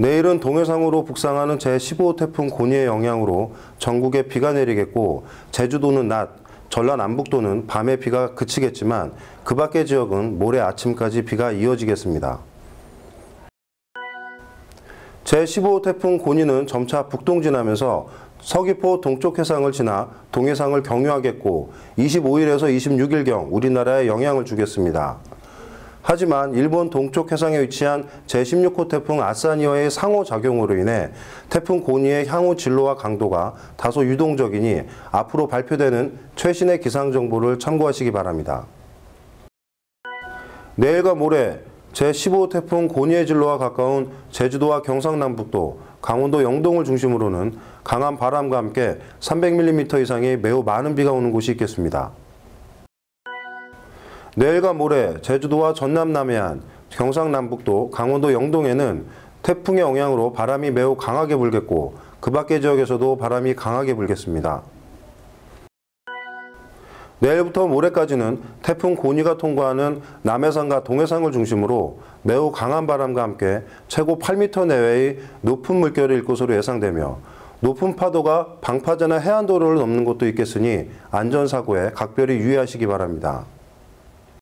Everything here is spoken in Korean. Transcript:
내일은 동해상으로 북상하는 제15호 태풍 고니의 영향으로 전국에 비가 내리겠고 제주도는 낮, 전라 남북도는 밤에 비가 그치겠지만 그 밖의 지역은 모레 아침까지 비가 이어지겠습니다. 제15호 태풍 고니는 점차 북동진하면서 서귀포 동쪽 해상을 지나 동해상을 경유하겠고 25일에서 26일경 우리나라에 영향을 주겠습니다. 하지만 일본 동쪽 해상에 위치한 제16호 태풍 아사니어의 상호작용으로 인해 태풍 고니의 향후 진로와 강도가 다소 유동적이니 앞으로 발표되는 최신의 기상 정보를 참고하시기 바랍니다. 내일과 모레 제15호 태풍 고니의 진로와 가까운 제주도와 경상남북도, 강원도 영동을 중심으로는 강한 바람과 함께 300mm 이상의 매우 많은 비가 오는 곳이 있겠습니다. 내일과 모레 제주도와 전남 남해안, 경상 남북도, 강원도 영동에는 태풍의 영향으로 바람이 매우 강하게 불겠고 그 밖의 지역에서도 바람이 강하게 불겠습니다. 내일부터 모레까지는 태풍 고니가 통과하는 남해상과 동해상을 중심으로 매우 강한 바람과 함께 최고 8m 내외의 높은 물결이 일 것으로 예상되며 높은 파도가 방파제나 해안도로를 넘는 곳도 있겠으니 안전사고에 각별히 유의하시기 바랍니다.